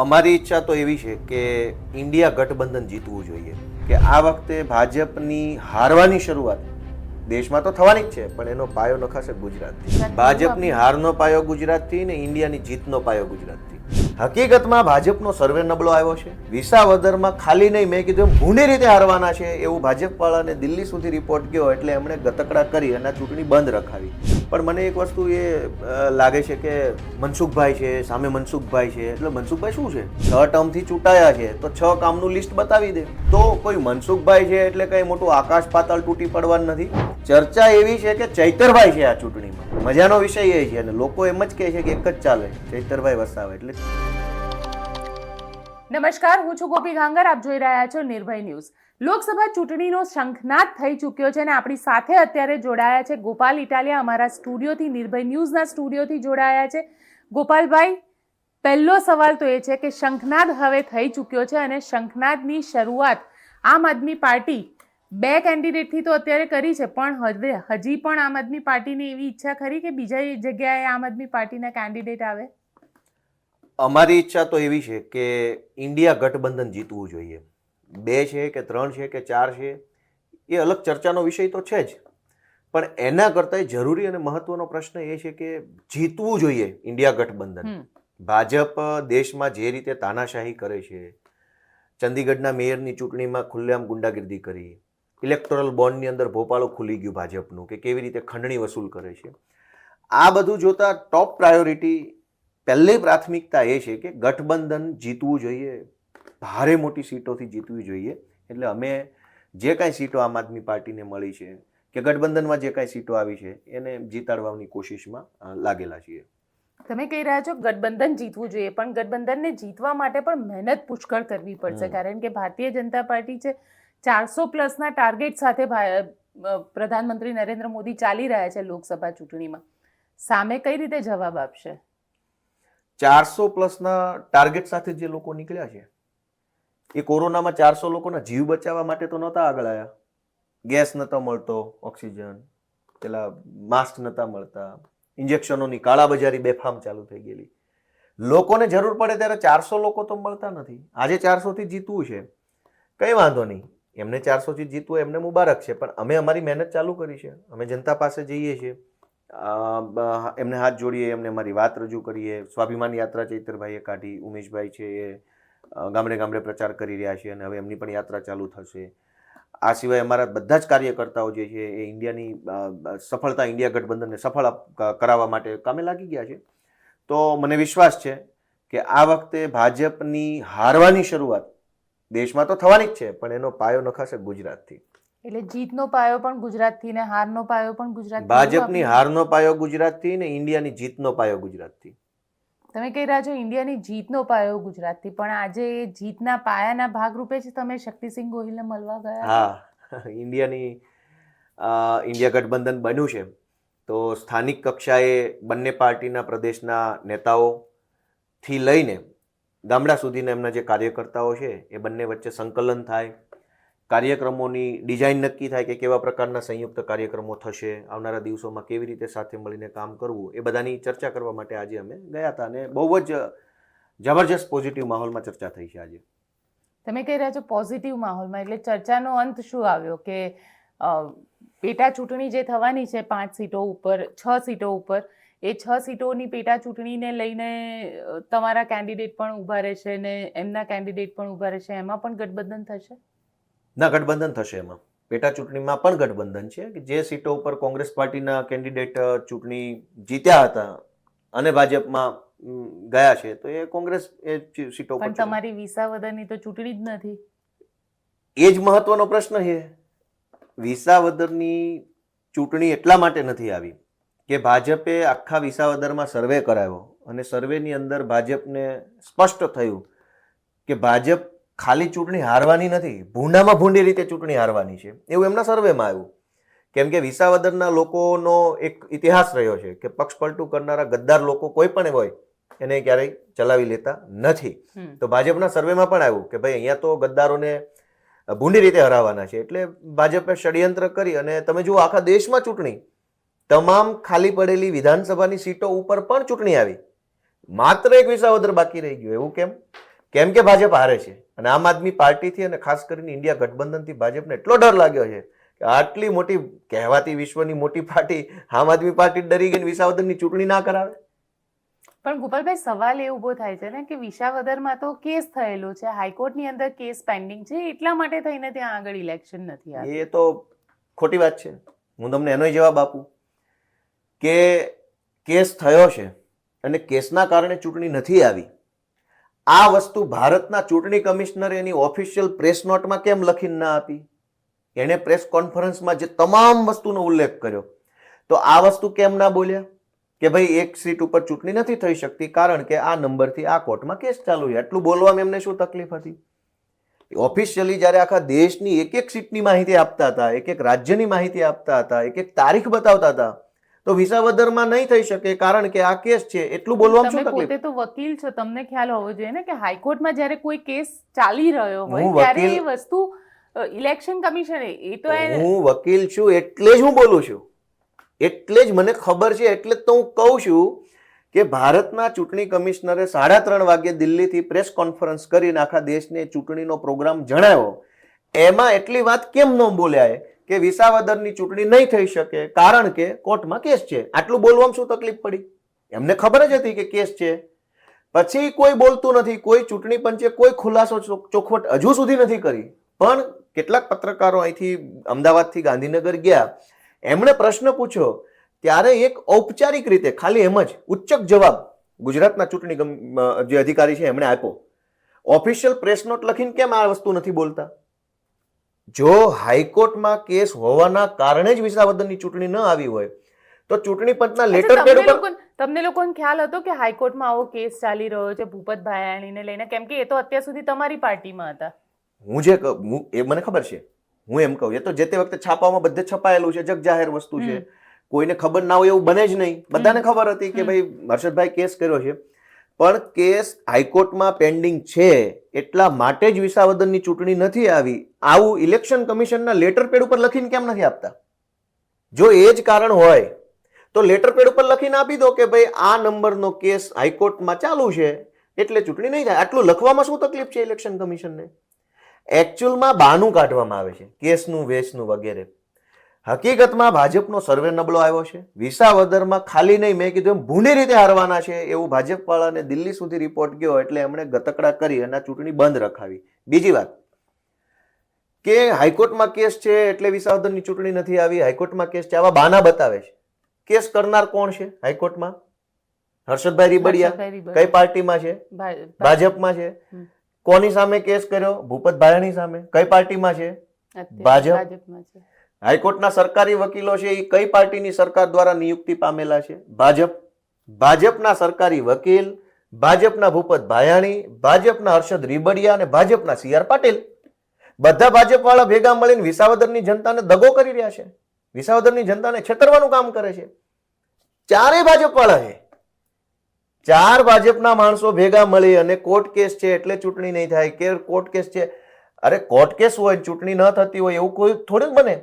અમારી ઈચ્છા તો એવી છે કે ઇન્ડિયા ગઠબંધન જીતવું જોઈએ. કે આ વખતે ભાજપની હારવાની શરૂઆત દેશમાં તો થવાની જ છે પણ એનો પાયો નખાશે ગુજરાતથી. ભાજપની હારનો પાયો ગુજરાતથી ને ઇન્ડિયાની જીતનો પાયો ગુજરાતથી. હકીકતમાં ભાજપનો સર્વે નબળો આવ્યો છે. વિસાવદરમાં ખાલી નહીં, મેં કીધું ભૂંડી રીતે હારવાના છે એવું ભાજપવાળાને દિલ્હી સુધી રિપોર્ટ ગયો એટલે એમણે ગતકડા કરી અને ચૂંટણી બંધ રખાવી. પણ મને એક વસ્તુ એ લાગે છે કે મનસુખભાઈ છે, સામે મનસુખભાઈ છે. એટલે મનસુખભાઈ શું છે? છ ટર્મથી ચૂંટાયા છે, તો છ કામનું લિસ્ટ બતાવી દે. તો કોઈ મનસુખભાઈ છે એટલે કંઈ મોટું આકાશ પાતાળ તૂટી પડવાનું નથી. ચર્ચા એવી છે કે ચૈતરભાઈ છે આ ચૂંટણીમાં. મજાનો વિષય એ છે અને લોકો એમ જ કહે છે કે એક જ ચાલે ચૈતરભાઈ વસાવે એટલે નમસ્કાર, હું છું ગોપી ગાંગર, આપ જોઈ રહ્યા છો નિર્ભય ન્યૂઝ. લોકસભા ચૂંટણીનો શંખનાદ થઈ ચૂક્યો છે અને આપણી સાથે અત્યારે જોડાયા છે ગોપાલ ઇટાલિયા, અમારા સ્ટુડિયોથી, નિર્ભય ન્યૂઝના સ્ટુડિયોથી જોડાયા છે. ગોપાલભાઈ, પહેલો સવાલ તો એ છે કે શંખનાદ હવે થઈ ચૂક્યો છે અને શંખનાદની શરૂઆત આમ આદમી પાર્ટી બે કેન્ડિડેટથી તો અત્યારે કરી છે પણ હવે હજી પણ આમ આદમી પાર્ટીની એવી ઈચ્છા ખરી કે બીજા જગ્યાએ આમ આદમી પાર્ટીના કેન્ડિડેટ આવે? અમારી ઈચ્છા તો એવી છે કે ઇન્ડિયા ગઠબંધન જીતવું જોઈએ. બે છે કે ત્રણ છે કે ચાર છે એ અલગ ચર્ચાનો વિષય તો છે જ. પણ એના કરતાં જરૂરી અને મહત્વનો પ્રશ્ન એ છે કે જીતવું જોઈએ ઇન્ડિયા ગઠબંધન. ભાજપ દેશમાં જે રીતે તાનાશાહી કરે છે ચંદીગઢના મેયરની ચૂંટણીમાં ખુલ્લેઆમ ગુંડાગીર્દી કરી ઇલેક્ટોરલ બોન્ડની અંદર ભોપાળો ખુલી ગયું ભાજપનું કે કેવી રીતે ખંડણી વસૂલ કરે છે. આ બધું જોતા ટોપ પ્રાયોરિટી પહેલી પ્રાથમિકતા એ છે કે ગઠબંધન જીતવું જોઈએ ભારે મોટી સીટોથી જીતવી જોઈએ. એટલે અમે જે કાંઈ સીટો આમ આદમી પાર્ટીને મળી છે કે ગઠબંધનમાં જે કાંઈ સીટો આવી છે એને જીતાડવાની કોશિશમાં લાગેલા છીએ. તમે કહી રહ્યા છો ગઠબંધન જીતવું જોઈએ પણ ગઠબંધનને જીતવા માટે પણ મહેનત પુષ્કળ કરવી પડશે. કારણ કે ભારતીય જનતા પાર્ટી છે ચારસો પ્લસના ટાર્ગેટ સાથે પ્રધાનમંત્રી નરેન્દ્ર મોદી ચાલી રહ્યા છે લોકસભા ચૂંટણીમાં. સામે કઈ રીતે જવાબ આપશે? ચારસો પ્લસના ટાર્ગેટ સાથે જે લોકો નીકળ્યા છે, એ કોરોનામાં ચારસો લોકોના જીવ બચાવવા માટે તો નહોતા આગળ આવ્યા ગેસ નહોતો મળતો, ઓક્સિજન, પેલા માસ્ક નહોતા મળતા, ઇન્જેક્શનોની કાળાબજારી બેફામ ચાલુ થઈ ગયેલી. લોકોને જરૂર પડે ત્યારે ચારસો લોકો તો મળતા નથી. આજે ચારસોથી જીતવું છે. કંઈ વાંધો નહીં. એમને ચારસોથી જીતવું એમને મુબારક છે, પણ અમે અમારી મહેનત ચાલુ કરી છે. અમે જનતા પાસે જઈએ છીએ. એમને હાથ જોડીએ, એમને અમારી વાત રજૂ કરીએ. સ્વાભિમાન યાત્રા ચૈતરભાઈએ કાઢી, ઉમેશભાઈ છે એ ગામડે ગામડે પ્રચાર કરી રહ્યા છે અને હવે એમની પણ યાત્રા ચાલુ થશે. આ સિવાય અમારા બધા જ કાર્યકર્તાઓ જે છે એ ઇન્ડિયાની સફળતા ઇન્ડિયા ગઠબંધનને સફળ કરાવવા માટે કામે લાગી ગયા છે. તો મને વિશ્વાસ છે કે આ વખતે ભાજપની હારવાની શરૂઆત દેશમાં તો થવાની જ છે પણ એનો પાયો નખાશે ગુજરાતથી. એટલે જીતનો પાયો પણ ગુજરાતથી ને હારનો પાયો પણ ગુજરાત ભાજપની હારનો પાયો ગુજરાતથી ને ઇન્ડિયાની જીતનો પાયો ગુજરાતથી. તમે કહી રહ્યા છો ઇન્ડિયાની જીતનો પાયો ગુજરાતથી પણ આજે એ જીતના પાયાના ભાગરૂપે જ તમે શક્તિસિંહ ગોહિલને મળવા ગયા? હા ઇન્ડિયાની ઇન્ડિયા ગઠબંધન બન્યું છે. તો સ્થાનિક કક્ષાએ બંને પાર્ટીના પ્રદેશના નેતાઓથી લઈને ગામડા સુધીના એમના જે કાર્યકર્તાઓ છે, એ બંને વચ્ચે સંકલન થાય, કાર્યક્રમોની ડિઝાઇન નક્કી થાય કે કેવા પ્રકારના સંયુક્ત કાર્યક્રમો થશે, આવનારા દિવસોમાં કેવી રીતે સાથે મળીને કામ કરવું, એ બધાની ચર્ચા કરવા માટે આજે અમે ગયા હતા અને બહુ જ જબરજસ્ત પોઝિટિવ માહોલમાં ચર્ચા થઈ છે આજે. તમે કહી રહ્યા છો પોઝિટિવ માહોલમાં, એટલે ચર્ચાનો અંત શું આવ્યો? કે પેટા ચૂંટણી જે થવાની છે, પાંચ સીટો ઉપર, છ સીટો ઉપર એ છ સીટોની પેટા ચૂંટણીને લઈને તમારા કેન્ડિડેટ પણ ઊભા રહેશે ને એમના કેન્ડિડેટ પણ ઊભા રહેશે એમાં પણ ગઠબંધન થશે? ના ગઠબંધન થશે એમાં. પેટા ચૂંટણીમાં પણ ગઠબંધન છે કે જે સીટો ઉપર કોંગ્રેસ પાર્ટીના કેન્ડિડેટ ચૂંટણી જીત્યા હતા અને ભાજપમાં ગયા છે તો એ કોંગ્રેસ એ સીટો પર પણ તમારી વિસાવદરની તો ચૂંટણી જ નથી. એ જ મહત્વનો પ્રશ્ન છે. વિસાવદરની ચૂંટણી એટલા માટે નથી આવી. કે ભાજપે આખા વિસાવદરમાં સર્વે કરાવ્યો અને સર્વેની અંદર ભાજપને સ્પષ્ટ થયું કે ભાજપ ખાલી ચૂંટણી હારવાની નથી ભૂંડામાં ભૂંડી રીતે ચૂંટણી હારવાની છે. એવું એમના સર્વેમાં આવ્યું. કેમ કે વિસાવદરના લોકોનો એક ઇતિહાસ રહ્યો છે કે પક્ષ પલટું કરનારા ગદ્દાર લોકો કોઈ પણ હોય એને ક્યારેય ચલાવી લેતા નથી. તો ભાજપના સર્વેમાં પણ આવ્યું કે ભાઈ અહીંયા તો ગદ્દારોને ભૂંડી રીતે હરાવવાના છે. એટલે ભાજપે ષડયંત્ર કરી અને તમે જુઓ આખા દેશમાં ચૂંટણી તમામ ખાલી પડેલી વિધાનસભાની સીટો ઉપર પણ ચૂંટણી આવી. માત્ર એક વિસાવદર બાકી રહી ગયું એવું કેમ? કેમ કે ભાજપ હારે છે અને આમ આદમી પાર્ટીથી અને ખાસ કરીને ઇન્ડિયા ગઠબંધનથી ભાજપને એટલો ડર લાગ્યો છે કે આટલી મોટી કહેવાતી વિશ્વની મોટી પાર્ટી આમ આદમી પાર્ટી ડરી ગઈ વિસાવદરની ચૂંટણી ના કરાવે? પણ ગોપાલભાઈ સવાલ એ ઊભો થાય છે ને કે વિસાવદરમાં તો કેસ થયેલો છે હાઈકોર્ટની અંદર કેસ પેન્ડિંગ છે એટલા માટે થઈને ત્યાં આગળ ઇલેક્શન નથી એ તો ખોટી વાત છે. હું તમને એનો જવાબ આપું. કે કેસ થયો છે અને કેસના કારણે ચૂંટણી નથી આવી, આ વસ્તુ ભારતના ચૂંટણી કમિશનરે એની ઓફિશિયલ પ્રેસ નોટમાં કેમ લખીને ના આપી? એણે પ્રેસ કોન્ફરન્સમાં જે તમામ વસ્તુનો ઉલ્લેખ કર્યો, તો આ વસ્તુ કેમ ના બોલ્યા? કે ભાઈ એક સીટ ઉપર ચૂંટણી નથી થઈ શકતી કારણ કે આ નંબરથી આ કોર્ટમાં કેસ ચાલુ છે. આટલું બોલવામાં એમને શું તકલીફ હતી? ઓફિશિયલી જ્યારે આખા દેશની એક એક સીટની માહિતી આપતા હતા, એક એક રાજ્યની માહિતી આપતા હતા, એક એક તારીખ બતાવતા હતા તો વિસાવદરમાં નહીં થઈ શકે કારણ કે આ કેસ છે એટલું બોલવામાં શું તકલીફ? તો વકીલ છો તમને ખ્યાલ હોવો જોઈએ ને કે હાઈકોર્ટમાં જ્યારે કોઈ કેસ ચાલી રહ્યો હોય ત્યારે એ વસ્તુ ઇલેક્શન કમિશને એ તો હું વકીલ છું એટલે જ હું બોલું છું. એટલે જ મને ખબર છે એટલે જ તો હું કહું છું કે ભારતના ચૂંટણી કમિશનરે સાડા ત્રણ વાગે દિલ્હીથી પ્રેસ કોન્ફરન્સ કરીને આખા દેશને ચૂંટણીનો પ્રોગ્રામ જણાવ્યો. એમાં એટલી વાત કેમ ન બોલ્યા એ? કે વિસાવદરની ચૂંટણી નહીં થઈ શકે કારણ કે કોર્ટમાં કેસ છે. આટલું બોલવામાં શું તકલીફ પડી? એમને ખબર જ હતી કે કેસ છે. પછી કોઈ બોલતું નથી, કોઈ ચૂંટણી પંચે કોઈ ખુલાસો ચોખવટ હજુ સુધી નથી કરી. પણ કેટલાક પત્રકારો અહીંથી અમદાવાદથી ગાંધીનગર ગયા. એમણે પ્રશ્ન પૂછ્યો, ત્યારે એક ઔપચારિક રીતે, ખાલી એમ જ, ઉચ્ચક જવાબ ગુજરાતના ચૂંટણી જે અધિકારી છે એમણે આપ્યો. ઓફિશિયલ પ્રેસ નોટ લખીને કેમ આ વસ્તુ નથી બોલતા? જો હાઈકોર્ટમાં કેસ હોવાના કારણે જ વિસાવદનની ચૂંટણી ન આવી હોય તો ચૂંટણી પંચના લેટર પેડ ઉપર તમને લોકોને ખ્યાલ હતો કે હાઈકોર્ટમાં આવો કેસ ચાલી રહ્યો છે ભૂપત ભાયાણીને લઈને? કેમ કે એ તો અત્યાર સુધી તમારી પાર્ટીમાં હતા. હું જે એ મને ખબર છે. હું એમ કહું એ તો જે તે વખતે છાપામાં બધે છપાયેલું છે જગ જાહેર વસ્તુ છે. કોઈને ખબર ના હોય એવું બને જ નહીં. બધાને ખબર હતી કે ભાઈ હર્ષદભાઈ કેસ કર્યો છે. પણ કેસ હાઈકોર્ટમાં પેન્ડિંગ છે એટલા માટે જ વિસાવદનની ચૂંટણી નથી આવી. આવું ઇલેક્શન કમિશનના લેટર પેડ ઉપર લખીને કેમ નથી આપતા? જો એ જ કારણ હોય, તો લેટર પેડ ઉપર લખીને આપી દો કે ભાઈ આ નંબરનો કેસ હાઈકોર્ટમાં ચાલુ છે, એટલે ચૂંટણી નહીં થાય. આટલું લખવામાં શું તકલીફ છે ઇલેક્શન કમિશનને? એકચ્યુઅલમાં બહાનું કાઢવામાં આવે છે, કેસનું વેસનું વગેરે. હકીકતમાં ભાજપનો સર્વે નબળો આવ્યો છે. વિસાવદરમાં ખાલી નહીં મેં કીધું એમ ભૂંડી રીતે હારવાના છે એવું ભાજપવાળાને દિલ્હી સુધી રિપોર્ટ ગયો એટલે એમણે ગતકડા કરી અને ચૂંટણી બંધ રખાવી. બીજી વાત કે હાઈકોર્ટમાં કેસ છે એટલે વિસાવદરની ચૂંટણી નથી આવી. હાઈકોર્ટમાં કેસ છે આવા બાના બતાવે છે. કેસ કરનાર કોણ છે હાઈકોર્ટમાં? હર્ષદભાઈ રીબડિયા. કઈ પાર્ટીમાં છે? ભાજપમાં છે. કોની સામે કેસ કર્યો? ભૂપત ભાયાણી સામે. કઈ પાર્ટીમાં છે? ભાજપ? હાઈકોર્ટના સરકારી વકીલો છે, એ કઈ પાર્ટીની સરકાર દ્વારા નિયુક્તિ પામેલા છે? ભાજપ. ભાજપના સરકારી વકીલ, ભાજપના ભૂપત ભાયાણી, ભાજપના હર્ષદ રીબડિયા અને ભાજપના સી આર પાટીલ. બધા ભાજપવાળા ભેગા મળીને વિસાવદરની જનતાને દગો કરી રહ્યા છે. વિસાવદરની જનતાને છેતરવાનું કામ કરે છે. ચારેય ભાજપવાળા છે. ચાર ભાજપના માણસો ભેગા મળી અને કોર્ટ કેસ છે એટલે ચૂંટણી નહીં થાય. કે કોર્ટ કેસ છે? અરે કોર્ટ કેસ હોય, ચૂંટણી ન થતી હોય, એવું કોઈ થોડુંક બને.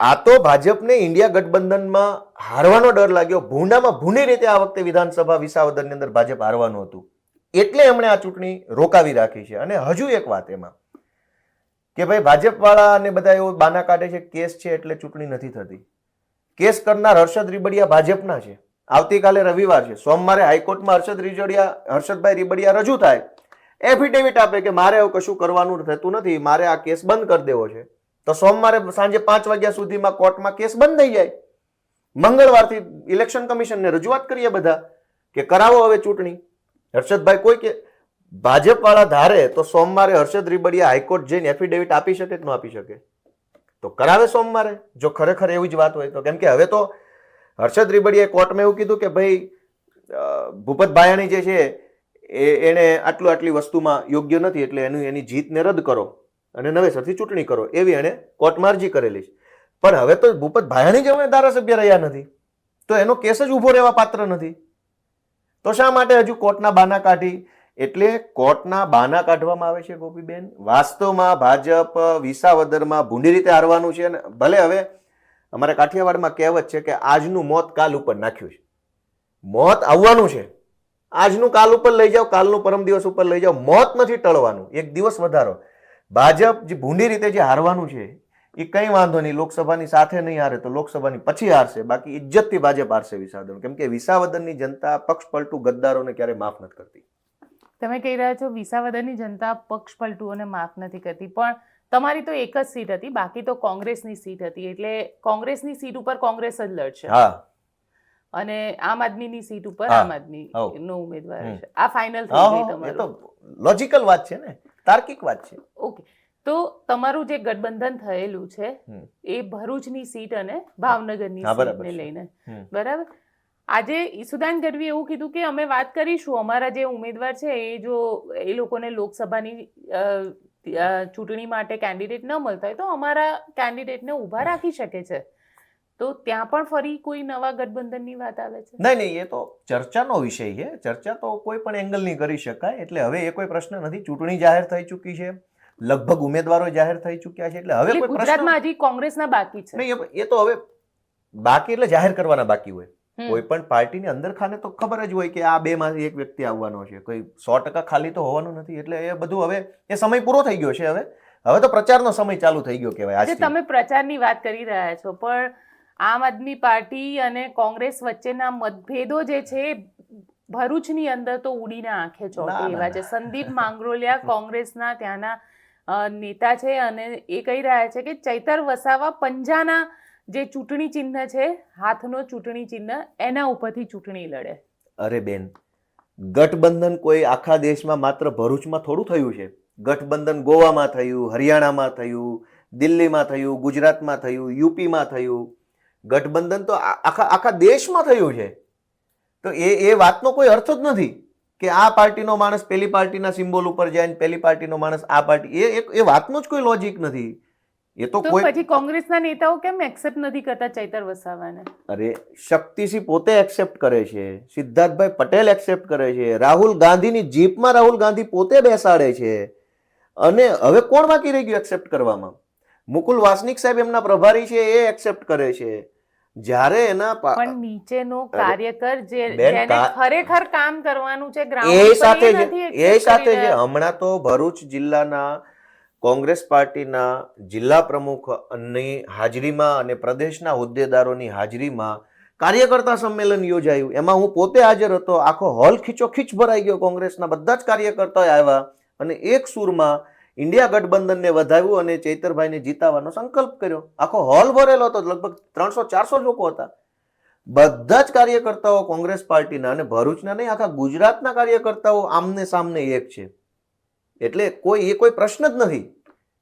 આ તો ભાજપને ઇન્ડિયા ગઠબંધનમાં હારવાનો ડર લાગ્યો. ભૂંડામાં ભૂંડી રીતે આ વખતે વિધાનસભા વિસાવદરની અંદર ભાજપ હારવાનું હતું. એટલે એમણે આ ચૂંટણી રોકાવી રાખી છે. અને હજુ એક વાત એમાં, કે ભાઈ ભાજપવાળા અને બધા એવો બાના કાઢે છે, કેસ છે એટલે ચૂંટણી નથી થતી. કેસ કરનાર હર્ષદ રીબડિયા ભાજપના છે. આવતીકાલે રવિવાર છે. સોમવારે હાઈકોર્ટમાં હર્ષદ રીજડિયા, હર્ષદભાઈ રીબડિયા રજૂ થાય. એફિડેવિટ આપે કે મારે એવું કશું કરવાનું થતું નથી. મારે આ કેસ બંધ કરી દેવો છે. તો સોમવારે સાંજે પાંચ વાગ્યા સુધીમાં કોર્ટમાં કેસ બંધ થઈ જાય. મંગળવારથી ઇલેક્શન કમિશનને રજૂઆત કરીએ બધા કે કરાવો હવે ચૂંટણી. હર્ષદભાઈ કોઈ કે ભાજપવાળા ધારે તો સોમવારે હર્ષદ રીબડિયા હાઈકોર્ટ જઈને એફિડેવિટ આપી શકે કે ન આપી શકે? તો કરાવે સોમવારે? જો ખરેખર એવી જ વાત હોય તો. કેમ કે હવે તો હર્ષદ રીબડિયાએ કોર્ટમાં એવું કીધું કે ભાઈ ભૂપત ભાયાણી જે છે એ એણે આટલું આટલી વસ્તુમાં યોગ્ય નથી એટલે એનું એની જીતને રદ કરો. અને નવેસરથી ચૂંટણી કરો, એવી એણે કોર્ટમાં અરજી કરેલી છે. પણ હવે તો ભૂપત ભાયાણી જ હવે ધારાસભ્ય રહ્યા નથી. તો એનો કેસ જ ઊભો રહેવા પાત્ર નથી. તો શા માટે હજુ કોર્ટના બાના કાઢી? એટલે કોર્ટના બાના કાઢવામાં આવે છે ગોપીબેન. વાસ્તવમાં ભાજપ વિસાવદરમાં ભૂંડી રીતે હારવાનું છે અને ભલે હવે અમારા કાઠિયાવાડમાં કહેવત છે કે આજનું મોત કાલ ઉપર નાખ્યું છે. મોત આવવાનું છે. આજનું કાલ ઉપર લઈ જાઓ, કાલનું પરમ દિવસ ઉપર લઈ જાઓ. મોત નથી ટળવાનું. એક દિવસ વધારો. ભાજપ જે ભૂંડી રીતે જે હારવાનું છે એ કંઈ વાંધો નહીં. લોકસભાની સાથે નહીં હારે તો લોકસભાની પછી હારશે. બાકી ઇજ્જતથી ભાજપ હારશે વિસાવદન. કેમ કે વિસાવદનની જનતા પક્ષ પલટું ગદ્દારોને ક્યારેય માફ નથી કરતી. તમે કહી રહ્યા છો વિસાવદનની જનતા પક્ષ પલટુઓને માફ નથી કરતી. પણ તમારી તો એક જ સીટ હતી બાકી તો કોંગ્રેસની સીટ હતી. એટલે કોંગ્રેસની સીટ ઉપર કોંગ્રેસ જ લડશે. હા. અને આમ આદમીની સીટ ઉપર આમ આદમી. નો ઉમેદવાર છે આ ફાઇનલ થઈ ગઈ તમારું. લોજિકલ વાત છે ને. તાર્કિક વાત છે. ઓકે. તો તમારું જે ગઠબંધન થયેલું છે એ ભરૂચની સીટ અને ભાવનગરની સીટને લઈને. બરાબર? આજે ઈસુદાન ગઢવીએ એવું કીધું કે અમે વાત કરીશું. અમારા જે ઉમેદવાર છે એ જો એ લોકોને લોકસભાની ચૂંટણી માટે કેન્ડિડેટ ન મળતા હોય તો અમારા કેન્ડિડેટને ઊભા રાખી શકે છે. તો ત્યાં પણ ફરી કોઈ નવા ગઠબંધનની વાત આવે છે? નહીં નહીં એ તો ચર્ચાનો વિષય છે. ચર્ચા તો કોઈ પણ એંગલની કરી શકાય. એટલે હવે એ કોઈ પ્રશ્ન નથી. ચૂંટણી જાહેર થઈ ચૂકી છે. લગભગ ઉમેદવારો જાહેર થઈ ચૂક્યા છે. એટલે હવે કોઈ ગુજરાતમાં હજી કોંગ્રેસના બાકી છે. નહીં એ- તો હવે બાકી એટલે જાહેર કરવાના બાકી હોય. કોઈ પણ પાર્ટીની અંદર ખાને તો ખબર જ હોય કે આ બે માંથી એક વ્યક્તિ આવવાનો છે. કોઈ સો ટકા ખાલી તો હોવાનું નથી. એટલે એ બધું હવે એ સમય પૂરો થઈ ગયો છે હવે. હવે તો પ્રચારનો સમય ચાલુ થઈ ગયો કહેવાય આજે તમે પ્રચારની વાત કરી રહ્યા છો. પણ આમ આદમી પાર્ટી અને કોંગ્રેસ વચ્ચેના મતભેદો જે છે ભરૂચની અંદર તો ઉડીને આંખે ચોટે એવા છે. સંદીપ માંગરોલિયા કોંગ્રેસના ત્યાંના નેતા છે અને એ કહી રહ્યા છે કે ચૈતર વસાવા પંજાના જે ચૂંટણી ચિહ્ન છે હાથનો ચૂંટણી ચિહ્ન એના ઉપરથી ચૂંટણી લડે. અરે બેન ગઠબંધન કોઈ આખા દેશમાં માત્ર ભરૂચમાં થોડું થયું છે. ગઠબંધન ગોવામાં થયું હરિયાણામાં થયું દિલ્હીમાં થયું ગુજરાતમાં થયું યુપીમાં થયું. ગઠબંધન તો આખા આખા દેશમાં થયું છે. તો એ એ વાતનો કોઈ અર્થ જ નથી કે આ પાર્ટીનો માણસ પેલી પાર્ટીના સિમ્બોલ ઉપર જાય ને પેલી પાર્ટીનો માણસ આ પાર્ટી એ એ- વાતનો જ કોઈ લોજિક નથી. એ તો તો કોઈ પછી કોંગ્રેસના નેતાઓ કેમ એક્સેપ્ટ નથી કરતા ચૈતર વસાવાને? અરે શક્તિસિંહ પોતે એક્સેપ્ટ કરે છે. સિદ્ધાર્થભાઈ પટેલ એક્સેપ્ટ કરે છે. રાહુલ ગાંધીની જીપમાં રાહુલ ગાંધી પોતે બેસાડે છે. અને હવે કોણ બાકી રહી ગયું એક્સેપ્ટ કરવામાં? મુકુલ વાસનિક સાહેબ એમના પ્રભારી છે એ એક્સેપ્ટ કરે છે. જ્યારે એના પણ નીચેનો કાર્યકર જે જેને ખરેખર કામ કરવાનું છે ગ્રાઉન્ડ એ સાથે એ સાથે જે હમણાં તો ભરૂચ જિલ્લાના કોંગ્રેસ પાર્ટીના જિલ્લા પ્રમુખની હાજરીમાં અને પ્રદેશના હોદ્દેદારોની હાજરીમાં કાર્યકર્તા સંમેલન યોજાયું. એમાં હું પોતે હાજર હતો. આખો હોલ ખીચોખીચ ભરાઈ ગયો. કોંગ્રેસના બધા જ કાર્યકર્તાઓ આવ્યા અને એક સુરમાં ઇન્ડિયા ગઠબંધનને વધાવ્યું અને ચૈતરભાઈને જીતાવાનો સંકલ્પ કર્યો. આખો હોલ ભરેલો હતો, લગભગ ત્રણસો ચારસો લોકો હતા. બધા જ કાર્યકર્તાઓ કોંગ્રેસ પાર્ટીના અને ભરૂચના નહીં, આખા ગુજરાતના કાર્યકર્તાઓ આમને સામને એક છે. એટલે કોઈ, એ કોઈ પ્રશ્ન જ નથી.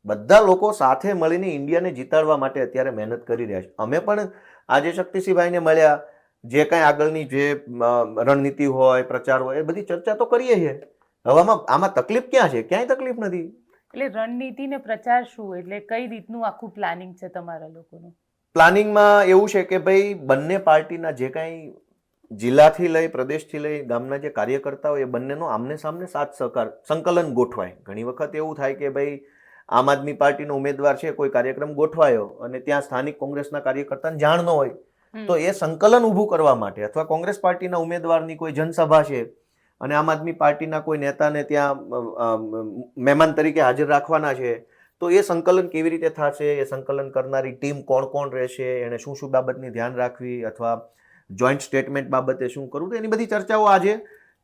બધા લોકો સાથે મળીને ઇન્ડિયાને જીતાડવા માટે અત્યારે મહેનત કરી રહ્યા છે. અમે પણ આજે શક્તિસિંહભાઈને મળ્યા. જે કાંઈ આગળની જે રણનીતિ હોય, પ્રચાર હોય, એ બધી ચર્ચા તો કરીએ છીએ. હવે આમાં આમાં તકલીફ ક્યાં છે? ક્યાંય તકલીફ નથી. એટલે રણનીતિ ને પ્રચાર શું એટલે કઈ રીતનું આખું પ્લાનિંગ છે તમારા લોકોનું? પ્લાનિંગમાં એવું છે કે ભાઈ બંને પાર્ટીના જે કાંઈ જિલ્લાથી લઈ પ્રદેશથી લઈ ગામના જે કાર્યકર્તાઓ એ બંનેનો આમને સામને સાથ સહકાર સંકલન ગોઠવાય. ઘણી વખત એવું થાય કે ભાઈ આમ આદમી પાર્ટીનો ઉમેદવાર છે કોઈ કાર્યક્રમ ગોઠવાયો અને ત્યાં સ્થાનિક કોંગ્રેસના કાર્યકર્તાને જાણ ન હોય તો એ સંકલન ઊભું કરવા માટે અથવા કોંગ્રેસ પાર્ટીના ઉમેદવારની કોઈ જનસભા છે અને આમ આદમી પાર્ટીના કોઈ નેતાને ત્યાં મહેમાન તરીકે હાજર રાખવાના છે તો એ સંકલન કેવી રીતે થશે? એ સંકલન કરનારી ટીમ કોણ કોણ રહેશે? એણે શું શું બાબતની ધ્યાન રાખવી અથવા જોઈન્ટ સ્ટેટમેન્ટ બાબતે શું કરવું? તો એની બધી ચર્ચાઓ આજે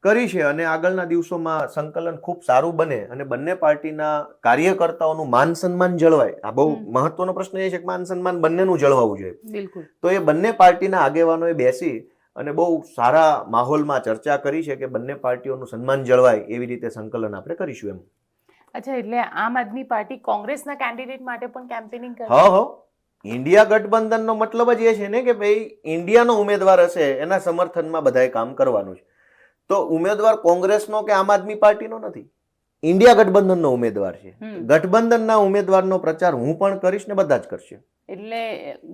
કરી છે અને આગળના દિવસોમાં સંકલન ખૂબ સારું બને અને બંને પાર્ટીના કાર્યકર્તાઓનું માન સન્માન જળવાય. આ બહુ મહત્વનો પ્રશ્ન એ છે કે માન સન્માન બંનેનું જળવાવું જોઈએ. બિલકુલ. તો એ બંને પાર્ટીના આગેવાનોએ બેસી અને બહુ સારા માહોલમાં ચર્ચા કરી છે કે બંને પાર્ટીઓનું સન્માન જળવાય એવી રીતે સંકલન આપણે કરીશું એમ. અચ્છા એટલે આમ આદમી પાર્ટી કોંગ્રેસના કેન્ડિડેટ માટે પણ કેમ્પેનિંગ કરે હા હા. ઇન્ડિયા ગઠબંધનનો મતલબ જ એ છે ને કે ભાઈ ઇન્ડિયાનો ઉમેદવાર હશે એના સમર્થનમાં બધાએ કામ કરવાનું છે. તો ઉમેદવાર કોંગ્રેસનો કે આમ આદમી પાર્ટીનો નથી? ઇન્ડિયા ગઠબંધનનો ઉમેદવાર છે. ગઠબંધનના ઉમેદવારનો પ્રચાર હું પણ કરીશ ને બધા જ કરશે. એટલે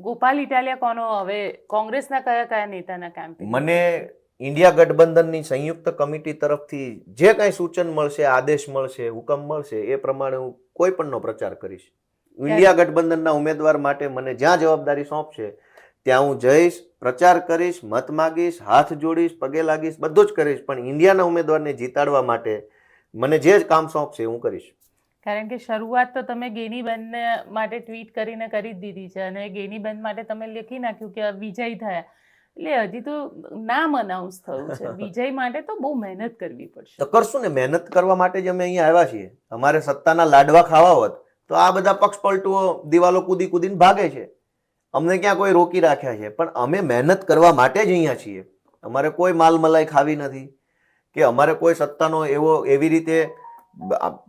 ગોપાલ ઇટાલિયા કોનો હવે? કોંગ્રેસના કયા કયા નેતાના કેમ્પ મને ઇન્ડિયા ગઠબંધનની સંયુક્ત કમિટી તરફથી જે કાંઈ સૂચન મળશે આદેશ મળશે હુકમ મળશે એ પ્રમાણે હું કોઈ પણનો પ્રચાર કરીશ. ઇન્ડિયા ગઠબંધનના ઉમેદવાર માટે મને જ્યાં જવાબદારી સોંપશે ત્યાં હું જઈશ પ્રચાર કરીશ મત માગીશ હાથ જોડીશ પગે લાગીશ બધું જ કરીશ પણ ઇન્ડિયાના ઉમેદવારને જીતાડવા માટે મને જે જ કામ સોંપશે હું કરીશ. કારણ કે શરૂઆત તો તમે ગેની ગેનીબેન માટે ટ્વીટ કરીને કરી જ દીધી છે અને ગેની ગેનીબેન માટે તમે લખી નાખ્યું કે વિજય થયા. એટલે હજી તો નામ અનાઉન્સ થયું છે. વિજય માટે તો બહુ મહેનત કરવી પડશે. તો કરશું ને મહેનત કરવા માટે જ અમે અહીંયા આવ્યા છીએ. અમારે સત્તાના લાડવા ખાવા હોત તો આ બધા પક્ષ પલટુઓ દિવાલો કૂદી કૂદીને ભાગે છે. અમને ક્યાં કોઈ રોકી રાખ્યા છે? પણ અમે મહેનત કરવા માટે જ અહીંયા છીએ. અમારે કોઈ માલ મલાઈ ખાવી નથી કે અમારે કોઈ સત્તાનો એવો એવી રીતે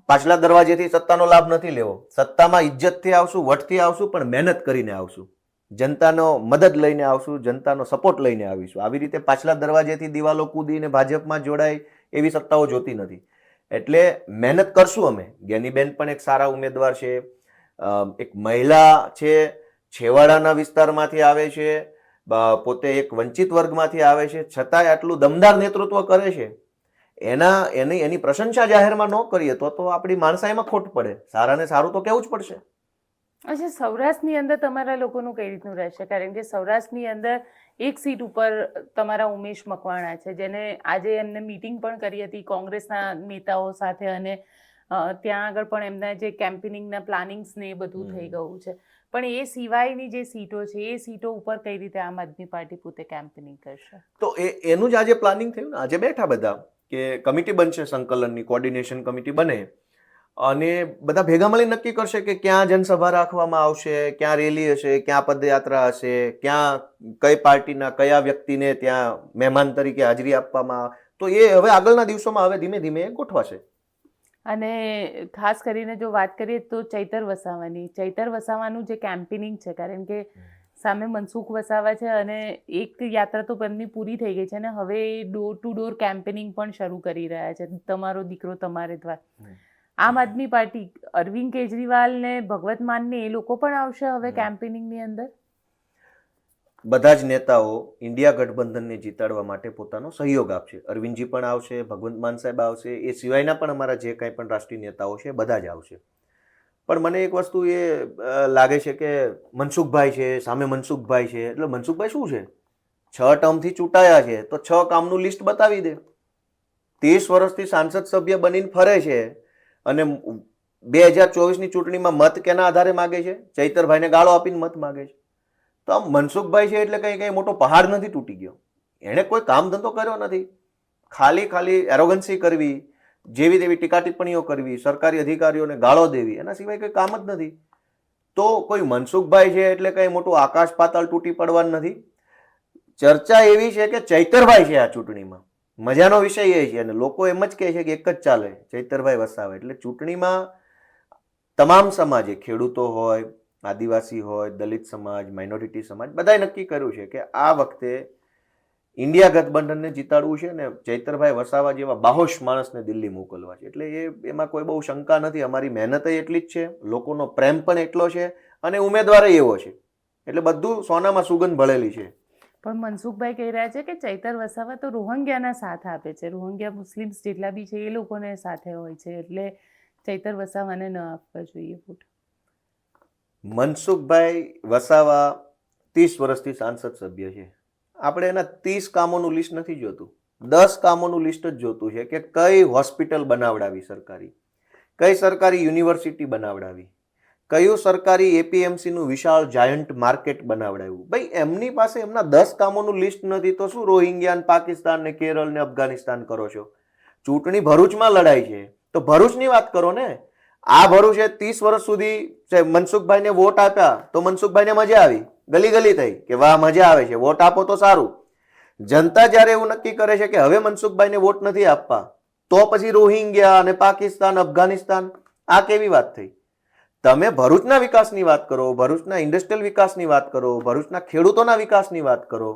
પાછલા દરવાજેથી સત્તાનો લાભ નથી લેવો. સત્તામાં ઇજ્જતથી આવશું, વટથી આવશું, પણ મહેનત કરીને આવશું. જનતાનો મદદ લઈને આવશું, જનતાનો સપોર્ટ લઈને આવીશું. આવી રીતે પાછલા દરવાજેથી દિવાલો કૂદીને ભાજપમાં જોડાય એવી સત્તાઓ જોતી નથી. એટલે મહેનત કરશું અમે. જ્ઞાનીબેન પણ એક સારા ઉમેદવાર છે. એક મહિલા છે, છેવાડાના વિસ્તારમાંથી આવે છે પોતે એક વંચિત વર્ગમાંથી આવે છે. છતાંય આટલું દમદાર નેતૃત્વ કરે છે. એના એની એની પ્રશંસા જાહેરમાં ન કરીએ તો તો આપણી માણસાઈમાં ખોટ પડે. સારાને સારું તો કેવું જ પડશે. અચ્છા સૌરાષ્ટ્રની અંદર તમારા લોકોનું કઈ રીતનું રહેશે? કારણ કે સૌરાષ્ટ્રની અંદર એક સીટ ઉપર તમારા ઉમેશ મકવાણા છે જેને આજે એમને મીટિંગ પણ કરી હતી કોંગ્રેસના નેતાઓ સાથે અને ત્યાં આગળ પણ એમના જે કેમ્પેનિંગના પ્લાનિંગ્સ ને એ બધું થઈ ગયું છે. પણ એ સિવાયની જે સીટો છે એ સીટો ઉપર કઈ રીતે આમ આદમી પાર્ટી પોતે કેમ્પેનિંગ કરશે? તો એ એનું જ આજે પ્લાનિંગ થયું ને? આજે બેઠા બધા. કે કમિટી બનશે સંકલનની કોર્ડિનેશન કમિટી બને. અને બધા ભેગા મળી નક્કી કરશે કે ક્યાં જનસભા રાખવામાં આવશે ક્યાં રેલી હશે ક્યાં પદયાત્રા હશે ક્યાં કઈ પાર્ટીના કયા વ્યક્તિને ત્યાં મહેમાન તરીકે હાજરી આપવામાં તો એ હવે આગળના દિવસોમાં હવે ધીમે ધીમે ગોઠવાશે. અને ખાસ કરીને જો વાત કરીએ તો ચૈતર વસાવાની. ચૈતર વસાવાનું જે કેમ્પેનિંગ છે કારણ કે સામે મનસુખ વસાવા છે અને એક યાત્રા તો એમની પૂરી થઈ ગઈ છે અને હવે ડોર ટુ ડોર કેમ્પેનિંગ પણ શરૂ કરી રહ્યા છે. તમારો દીકરો તમારે દ્વારા આમ આદમી પાર્ટી અરવિંદ કેજરીવાલ ને ભગવત માન ને એ લોકો પણ આવશે હવે. કેમ્પેનિંગની અંદર? બધા જ નેતાઓ ઇન્ડિયા ગઠબંધનને જીતાડવા માટે પોતાનો સહયોગ આપશે. અરવિંદજી પણ આવશે ભગવંત માન સાહેબ આવશે એ સિવાયના પણ અમારા જે કાંઈ પણ રાષ્ટ્રીય નેતાઓ છે બધા જ આવશે. પણ મને એક વસ્તુ એ લાગે છે કે મનસુખભાઈ છે, સામે મનસુખભાઈ છે. એટલે મનસુખભાઈ શું છે? છ ટર્મથી ચૂંટાયા છે, તો છ કામનું લિસ્ટ બતાવી દે. ત્રીસ વર્ષથી સાંસદ સભ્ય બનીને ફરે છે અને બે હજાર ચોવીસની ચૂંટણીમાં મત કેના આધારે માગે છે? ચૈતરભાઈને ગાળો આપીને મત માગે છે. તો આમ મનસુખભાઈ છે એટલે કંઈ કંઈ મોટો પહાડ નથી તૂટી ગયો. એણે કોઈ કામ ધંધો કર્યો નથી. ખાલી ખાલી એરોગન્સી કરવી જેવી તેવી ટીકા ટિપ્પણીઓ કરવી, સરકારી અધિકારીઓને ગાળો દેવી, એના સિવાય કંઈ કામ જ નથી. તો કોઈ મનસુખભાઈ છે એટલે કંઈ મોટું આકાશ પાતાળ તૂટી પડવાનું નથી. ચર્ચા એવી છે કે ચૈતરભાઈ છે આ ચૂંટણીમાં. મજાનો વિષય એ છે અને લોકો એમ જ કહે છે કે એક જ ચાલે, ચૈતરભાઈ વસાવે. એટલે ચૂંટણીમાં તમામ સમાજે ખેડૂતો હોય, આદિવાસી હોય, દલિત સમાજ માઇનોરિટી સમાજ, બધાએ નક્કી કર્યું છે કે આ વખતે ઇન્ડિયા ગઠબંધનને જીતાડવું છે ને ચૈતરભાઈ વસાવા જેવા બાહોશ માણસને દિલ્હી મોકલવા છે. એટલે એ એમાં કોઈ બહુ શંકા નથી. અમારી મહેનત એટલી જ છે. લોકોનો પ્રેમ પણ એટલો છે અને ઉમેદવાર એવો છે. એટલે બધું સોનામાં સુગંધ ભળેલી છે. પણ મનસુખભાઈ કહી રહ્યા છે કે ચૈતર વસાવા તો રોહિંગ્યાના સાથ આપે છે. રોહિંગ્યા મુસ્લિમ્સ જેટલા બી છે એ લોકોને સાથે હોય છે. એટલે ચૈતર વસાવાને ન આપવા જોઈએ ફૂટ મનસુખભાઈ વસાવા ત્રીસ વર્ષથી સાંસદ સભ્ય છે. આપણે એના ત્રીસ કામોનું લિસ્ટ નથી જોતું. દસ કામોનું લિસ્ટ જ જોતું છે કે કઈ હોસ્પિટલ બનાવડાવી સરકારી, કઈ સરકારી યુનિવર્સિટી બનાવડાવી, કયું સરકારી એપીએમસીનું વિશાળ જાયન્ટ માર્કેટ બનાવડાવ્યું. ભાઈ, એમની પાસે એમના દસ કામોનું લિસ્ટ નથી, તો શું રોહિંગ્યા ને પાકિસ્તાન ને કેરળ ને અફઘાનિસ્તાન કરો છો? ચૂંટણી ભરૂચમાં લડાઈ છે. તો ભરૂચની વાત કરો ને. આ ભરૂચે ત્રીસ વર્ષ સુધી મનસુખભાઈને વોટ આપ્યા, તો મનસુખભાઈને મજા આવી. ગલી ગલી થઈ કે વાહ, મજા આવે છે, વોટ આપો તો સારું. જનતા જ્યારે એવું નક્કી કરે છે કે હવે મનસુખભાઈને વોટ નથી આપવા, તો પછી રોહિંગ્યા અને પાકિસ્તાન, અફઘાનિસ્તાન, આ કેવી વાત થઈ? તમે ભરૂચના વિકાસની વાત કરો, ભરૂચના ઇન્ડસ્ટ્રીયલ વિકાસની વાત કરો, ભરૂચના ખેડૂતોના વિકાસની વાત કરો,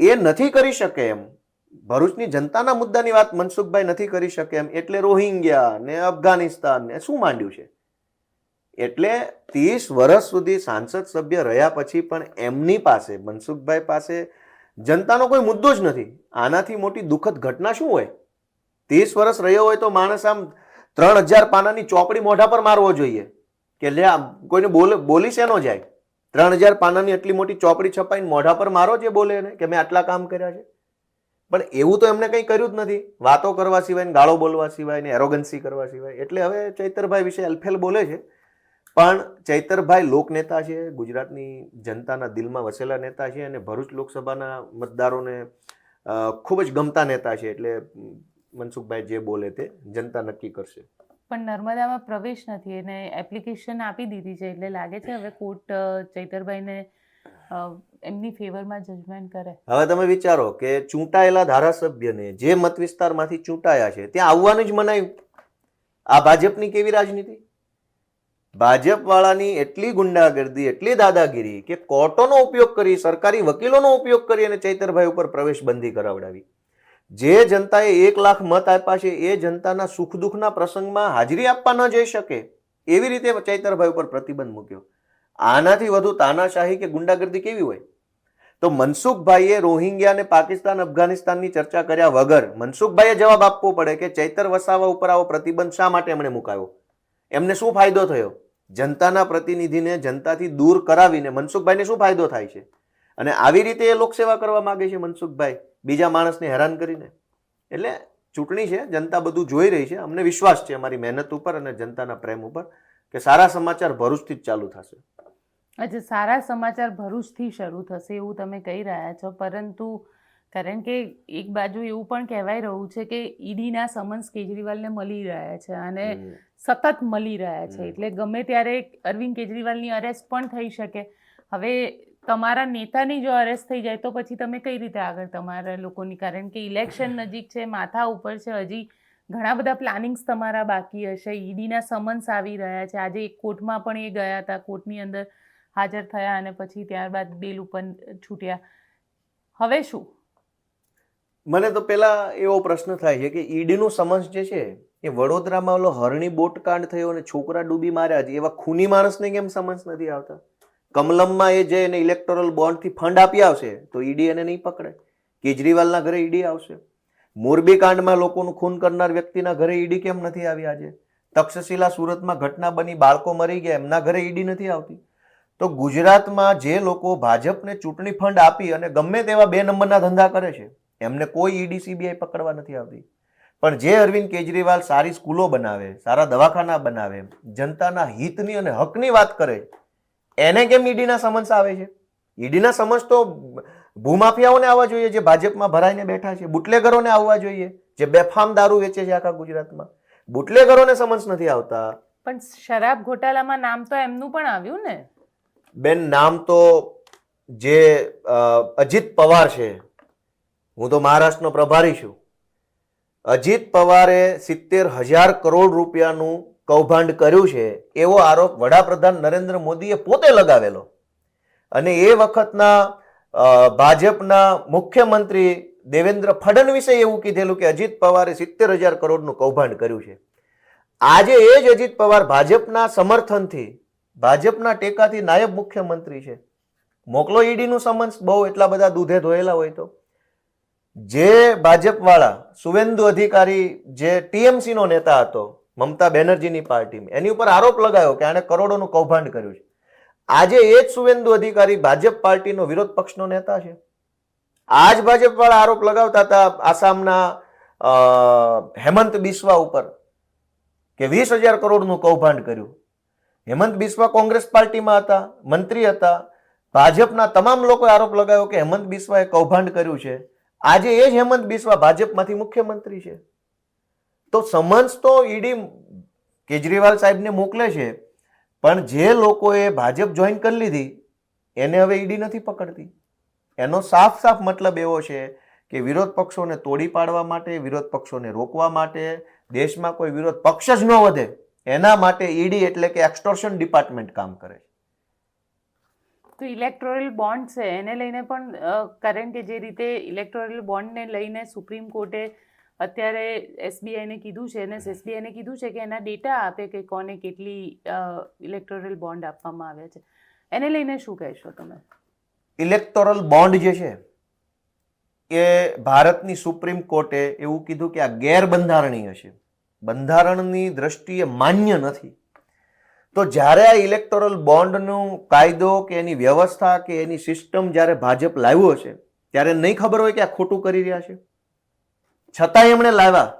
એ નથી કરી શકે એમ. ભરૂચની જનતાના મુદ્દાની વાત મનસુખભાઈ નથી કરી શકે એમ. એટલે રોહિંગ્યા ને અફઘાનિસ્તાન ને શું માંડ્યું છે? એટલે ત્રીસ વર્ષ સુધી સાંસદ સભ્ય રહ્યા પછી પણ એમની પાસે, મનસુખભાઈ પાસે જનતાનો કોઈ મુદ્દો જ નથી. આનાથી મોટી દુઃખદ ઘટના શું હોય? ત્રીસ વર્ષ રહ્યો હોય તો માણસ આમ ત્રણ હજાર પાનાની ચોપડી મોઢા પર મારવો જોઈએ. કે લે કોઈને બોલે બોલી શેનો જાય? ત્રણ હજાર પાનાની એટલી મોટી ચોપડી છપાઈને મોઢા પર મારો જે બોલે એને કે મેં આટલા કામ કર્યા છે? પણ એવું તો એમને કંઈ કર્યું જ નથી. વાતો કરવા સિવાય ગાળો બોલવા સિવાય ને એરોગન્સી કરવા સિવાય. એટલે હવે ચૈતરભાઈ વિશે અલફેલ બોલે છે. પણ ચૈતરભાઈ લોકનેતા છે ગુજરાતની જનતાના દિલમાં વસેલા નેતા છે અને ભરૂચ લોકસભાના મતદારોને ખૂબ જ ગમતા નેતા છે એટલે મનસુખભાઈ જે બોલે તે જનતા નક્કી કરશે. પણ નર્મદામાં પ્રવેશ નથી અને એપ્લિકેશન આપી દીધી છે એટલે લાગે છે હવે કોર્ટ ચૈતરભાઈને એમની ફેવરમાં જજમેન્ટ કરે. હવે તમે વિચારો કે ચૂંટાયેલા ધારાસભ્યને જે મત વિસ્તારમાંથી ચૂંટાયા છે ત્યાં આવવાનું જ મનાયું. આ ભાજપની કેવી રાજનીતિ? ભાજપ વાળાની એટલી ગુંડાગર્દી, એટલી દાદાગીરી કે કોર્ટોનો ઉપયોગ કરી, સરકારી વકીલોનો ઉપયોગ કરી અને ચૈતરભાઈ ઉપર પ્રવેશ બંધી કરાવડાવી. જે જનતાએ એક લાખ મત આપ્યા છે, એ જનતાના સુખ દુઃખના પ્રસંગમાં હાજરી આપવા ન જઈ શકે એવી રીતે ચૈતરભાઈ ઉપર પ્રતિબંધ મૂક્યો. આનાથી વધુ તાનાશાહી કે ગુંડાગર્દી કેવી હોય? તો મનસુખભાઈએ રોહિંગ્યા અને પાકિસ્તાન અફઘાનિસ્તાનની ચર્ચા કર્યા વગર મનસુખભાઈએ જવાબ આપવો પડે કે ચૈતર વસાવા ઉપર આવો પ્રતિબંધ શા માટે એમણે મુકાયો? એમને શું ફાયદો થયો? જનતાના પ્રતિનિધિને જનતાથી દૂર કરાવીને મનસુખભાઈને શું ફાયદો થાય છે? અને આવી રીતે એ લોકસેવા કરવા માગે છે મનસુખભાઈ? બીજા માણસને હેરાન કરીને? એટલે ચૂંટણી છે જનતા બધું જોઈ રહી છે. અમને વિશ્વાસ છે અમારી મહેનત ઉપર અને જનતાના પ્રેમ ઉપર કે સારા સમાચાર ભરૂચથી જ ચાલુ થશે. અચ્છા સારા સમાચાર ભરૂચથી શરૂ થશે એવું તમે કહી રહ્યા છો. પરંતુ કારણ કે એક બાજુ એવું પણ કહેવાય રહ્યું છે કે ઈડીના સમન્સ કેજરીવાલને મળી રહ્યા છે અને. સતત મળી રહ્યા છે. એટલે ગમે ત્યારે અરવિંદ કેજરીવાલની અરેસ્ટ પણ થઈ શકે. હવે તમારા નેતાની જો અરેસ્ટ થઈ જાય તો પછી તમે કઈ રીતે આગળ તમારા લોકોની? કારણ કે ઇલેક્શન નજીક છે માથા ઉપર છે હજી ઘણા બધા પ્લાનિંગ્સ તમારા બાકી હશે. ઈડીના સમન્સ આવી રહ્યા છે. આજે એક કોર્ટમાં પણ એ ગયા હતા. કોર્ટની અંદર હાજર થયા અને પછી ત્યારબાદ બેલ ઉપર છૂટ્યા. હવે શું? મને તો પેલા એવો પ્રશ્ન થાય છે કે ઈડીનું સમન્સ જે છે એ વડોદરામાં ઓલો હરણી બોટકાંડ થયો અને છોકરા ડૂબી માર્યા છે, એવા ખૂની માણસને કેમ સમન્સ નથી આવતા? કમલમમાં એ જે એને ઇલેક્ટોરલ બોન્ડથી ફંડ આપી આવશે, તો ઈડી એને નહીં પકડે. કેજરીવાલના ઘરે ઈડી આવશે. મોરબી કાંડમાં લોકોનું ખૂન કરનાર વ્યક્તિના ઘરે ઈડી કેમ નથી આવી આજે? તક્ષશિલા સુરતમાં ઘટના બની, બાળકો મરી ગયા, એમના ઘરે ઈડી નથી આવતી. તો ગુજરાતમાં જે લોકો ભાજપને ચૂંટણી ફંડ આપી અને ગમે તેવા બે નંબરના ધંધા કરે છે, એમને કોઈ ઈડી સીબીઆઈ પકડવા નથી આવતી. પણ જે અરવિંદ કેજરીવાલ સારી સ્કૂલો બનાવે સારા દવાખાના બનાવે જનતાના હિતની અને હકની વાત કરે એને કેમ ઈડીના સમન્સ આવે છે? ઈડીના સમન્સ તો ભૂમાફિયાઓને આવવા જોઈએ જે ભાજપમાં ભરાઈને બેઠા છે બુટલેગરોને આવવા જોઈએ જે બેફામ દારૂ વેચે છે આખા ગુજરાતમાં. બુટલેગરોને સમન્સ નથી આવતા. પણ શરાબ ઘોટાલામાં નામ તો એમનું પણ આવ્યું ને? બેન નામ તો જે અજીત પવાર છે. હું તો મહારાષ્ટ્રનો પ્રભારી છું. અજીત પવારે સિત્તેર હજાર કરોડ રૂપિયાનું કૌભાંડ કર્યું છે, એવો આરોપ વડાપ્રધાન નરેન્દ્ર મોદીએ પોતે લગાવેલો. અને એ વખતના ભાજપના મુખ્યમંત્રી દેવેન્દ્ર ફડણવીસે એવું કીધેલું કે અજીત પવારે સિત્તેર હજાર કરોડનું કૌભાંડ કર્યું છે. આજે એ જ અજીત પવાર ભાજપના સમર્થનથી, ભાજપના ટેકાથી નાયબ મુખ્યમંત્રી છે. મોકલો ઈડીનું સમન્સ બહુ એટલા બધા દૂધે ધોયેલા હોય તો. જે ભાજપવાળા સુવેન્દુ અધિકારી જે ટીએમસીનો નેતા હતો, મમતા બેનર્જીની પાર્ટીમાં, એની ઉપર આરોપ લગાવ્યો કે આણે કરોડોનું કૌભાંડ કર્યું છે. આજે એ જ સુવેન્દુ અધિકારી ભાજપ પાર્ટીનો વિરોધ પક્ષનો નેતા છે. આ જ ભાજપવાળા આરોપ લગાવતા હતા આસામના હેમંત બિસ્વા ઉપર કે વીસ હજાર કરોડનું કૌભાંડ કર્યું. હેમંત બિસ્વા કોંગ્રેસ પાર્ટીમાં હતા, મંત્રી હતા. ભાજપના તમામ લોકોએ આરોપ લગાવ્યો કે હેમંત બિસ્વાએ કૌભાંડ કર્યું છે. આજે એ જ હેમંત બિસ્વા ભાજપમાંથી મુખ્યમંત્રી છે. તો સમન્સ તો ઈડી કેજરીવાલ સાહેબને મોકલે છે, પણ જે લોકોએ ભાજપ જોઈન કરી લીધી, એને હવે ઈડી નથી પકડતી. એનો સાફ સાફ મતલબ એવો છે કે વિરોધ પક્ષોને તોડી પાડવા માટે, વિરોધ પક્ષોને રોકવા માટે, દેશમાં કોઈ વિરોધ પક્ષ જ ન વધે, એના માટે ઈડી એટલે કે એક્સટોર્શન ડિપાર્ટમેન્ટ કામ કરે છે. તો ઇલેક્ટોરલ બોન્ડ છે, એને લઈને પણ કારણ કે જે રીતે ઇલેક્ટોરલ બોન્ડને લઈને સુપ્રીમ કોર્ટે અત્યારે એસબીઆઈને કીધું છે, અને એસબીઆઈને કીધું છે કે એના ડેટા આપે કે કોને કેટલી ઇલેક્ટોરલ બોન્ડ આપવામાં આવ્યા છે. એને લઈને શું કહેશો તમે? ઇલેક્ટોરલ બોન્ડ જે છે, એ ભારતની સુપ્રીમ કોર્ટે એવું કીધું કે આ ગેરબંધારણીય છે. બંધારણની દ્રષ્ટિએ માન્ય નથી. તો જ્યારે આ ઇલેક્ટોરલ બોન્ડનો કાયદો કે એની વ્યવસ્થા કે એની સિસ્ટમ જ્યારે ભાજપ લાવ્યો છે, ત્યારે નહીં ખબર હોય કે આ ખોટું કરી રહ્યા છે? છતાં એમણે લાવ્યા.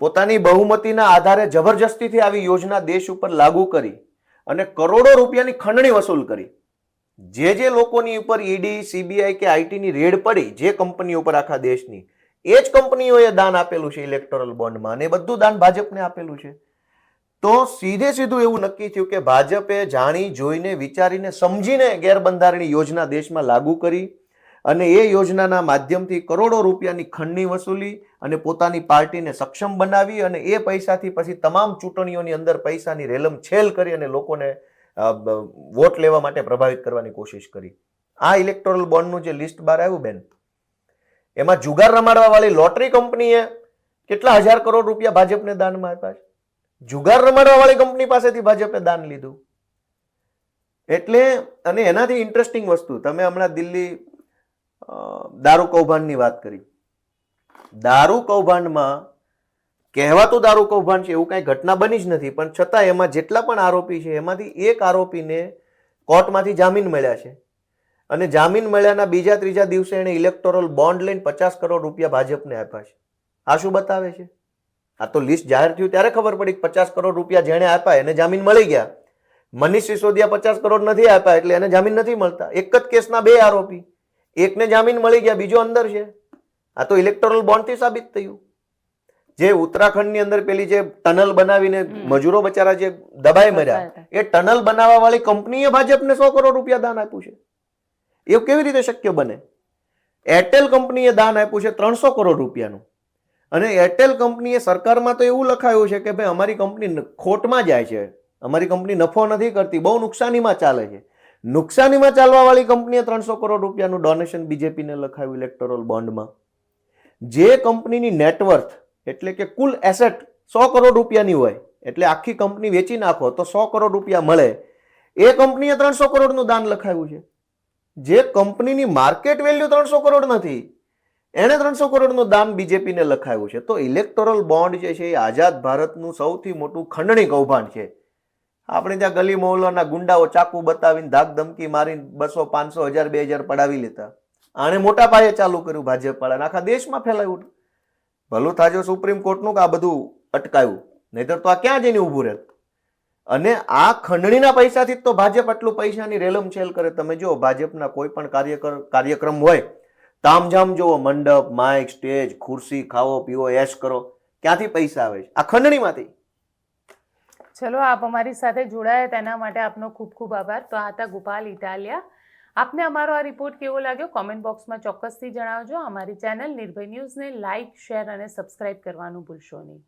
પોતાની બહુમતીના આધારે જબરજસ્તીથી આવી યોજના દેશ ઉપર લાગુ કરી અને કરોડો રૂપિયાની ખંડણી વસૂલ કરી. જે જે લોકોની ઉપર ઈડી, સીબીઆઈ કે આઈટીની રેડ પડી, જે કંપનીઓ ઉપર આખા દેશની, એ જ કંપનીઓએ દાન આપેલું છે ઇલેક્ટોરલ બોન્ડમાં અને બધું દાન ભાજપને આપેલું છે. તો સીધે સીધું એવું નક્કી થયું કે ભાજપે જાણી, જોઈને, વિચારીને, સમજીને ગેરબંધારણી યોજના દેશમાં લાગુ કરી અને એ યોજનાના માધ્યમથી કરોડો રૂપિયાની ખંડની વસૂલી અને પોતાની પાર્ટીને સક્ષમ બનાવી અને એ પૈસાથી પછી તમામ ચૂંટણીઓની અંદર પૈસાની રેલમ છેલ કરી અને લોકોને વોટ લેવા માટે પ્રભાવિત કરવાની કોશિશ કરી. આ ઇલેક્ટોરલ બોન્ડનું જે લિસ્ટ બહાર આવ્યું બેન, એમાં જુગાર રમાડવા વાળી લોટરી કંપનીએ કેટલા હજાર કરોડ રૂપિયા ભાજપને દાનમાં આપ્યા છે? જુગાર રમાડવા વાળી કંપની પાસેથી ભાજપે દાન લીધું. એટલે અને એનાથી ઇન્ટરેસ્ટિંગ વસ્તુ, તમે હમણાં દિલ્હી દારૂ કૌભાંડની વાત કરી. દારૂ કૌભાંડમાં કહેવાતું દારૂ કૌભાંડ છે એવું કાંઈ ઘટના બની જ નથી, પણ છતાં એમાં જેટલા પણ આરોપી છે, એમાંથી એક આરોપીને કોર્ટમાંથી જામીન મળ્યા છે. અને જામીન મળ્યાના બીજા ત્રીજા દિવસે એણે ઇલેક્ટોરલ બોન્ડ લઈને પચાસ કરોડ રૂપિયા ભાજપને આપ્યા છે. આ શું બતાવે છે? આ તો લિસ્ટ જાહેર થયું ત્યારે ખબર પડી પચાસ કરોડ રૂપિયા જેણે આપ્યા એને જામીન મળી ગયા. મનીષ સિસોદિયા પચાસ કરોડ નથી આપ્યા એટલે એને જામીન નથી મળતા. એક જ કેસના બે આરોપી. એકને જામીન મળી ગયા બીજો અંદર છે. આ તો ઇલેક્ટોરલ બોન્ડથી સાબિત થયું. જે ઉત્તરાખંડની અંદર પેલી જે ટનલ બનાવીને મજૂરો બચારા જે દબાઈ મર્યા એ ટનલ બનાવવા વાળી કંપનીએ ભાજપને સો કરોડ રૂપિયા દાન આપ્યું છે. એવું કેવી રીતે શક્ય બને? એરટેલ કંપનીએ દાન આપ્યું છે ત્રણસો કરોડ રૂપિયાનું. અને એરટેલ કંપનીએ સરકારમાં તો એવું લખાયું છે કે ભાઈ, અમારી કંપની ખોટમાં જાય છે. અમારી કંપની નફો નથી કરતી, બહુ નુકસાનીમાં ચાલે છે. નુકસાનીમાં ચાલવા વાળી કંપનીએ ત્રણસો કરોડ રૂપિયાનું ડોનેશન બીજેપીને લખાયું ઇલેક્ટોરલ બોન્ડમાં જે કંપનીની નેટવર્થ એટલે કે કુલ એસેટ સો કરોડ રૂપિયાની હોય, એટલે આખી કંપની વેચી નાખો તો સો કરોડ રૂપિયા મળે. એ કંપનીએ ત્રણસો કરોડનું દાન લખાયું છે. જે કંપનીની માર્કેટ વેલ્યુ ત્રણસો કરોડ નથી એણે ત્રણસો કરોડનું દાન બીજેપીને લખાયું છે. તો ઇલેક્ટોરલ બોન્ડ જે છે એ આઝાદ ભારતનું સૌથી મોટું ખંડણી કૌભાંડ છે. આપણે ત્યાં ગલી મોહલ્લાના ગુંડાઓ ચાકુ બતાવીને ધાક ધમકી મારીને બસો પાંચસો હજાર બે હજાર પડાવી લેતા. આણે મોટા પાયે ચાલુ કર્યું ભાજપવાળાને. આખા દેશમાં ફેલાયું ભલું થાજો સુપ્રીમ કોર્ટનું કે આ બધું અટકાયું. નહીતર તો આ ક્યાં જઈને ઊભું રહેત? અને આ ખંડણીના પૈસાથી જ તો ભાજપ આટલું પૈસાની રેલમ છેલ કરે. તમે જો ભાજપના કોઈ પણ કાર્યકર કાર્યક્રમ હોય તામઝામ જોવો મંડપ માઇક સ્ટેજ ખુરશી, ખાવો, પીવો એશ કરો. ક્યાંથી પૈસા આવે છે? આ ખંડણીમાંથી. ચલો, આપ અમારી સાથે જોડાયા તેના માટે આપનો ખૂબ ખૂબ આભાર. તો આ હતા ગોપાલ ઇટાલિયા. આપને અમારો આ રિપોર્ટ કેવો લાગ્યો? કોમેન્ટ બોક્સમાં ચોક્કસથી જણાવજો. અમારી ચેનલ નિર્ભય ન્યૂઝને લાઇક શેર અને સબસ્ક્રાઇબ કરવાનું ભૂલશો નહીં.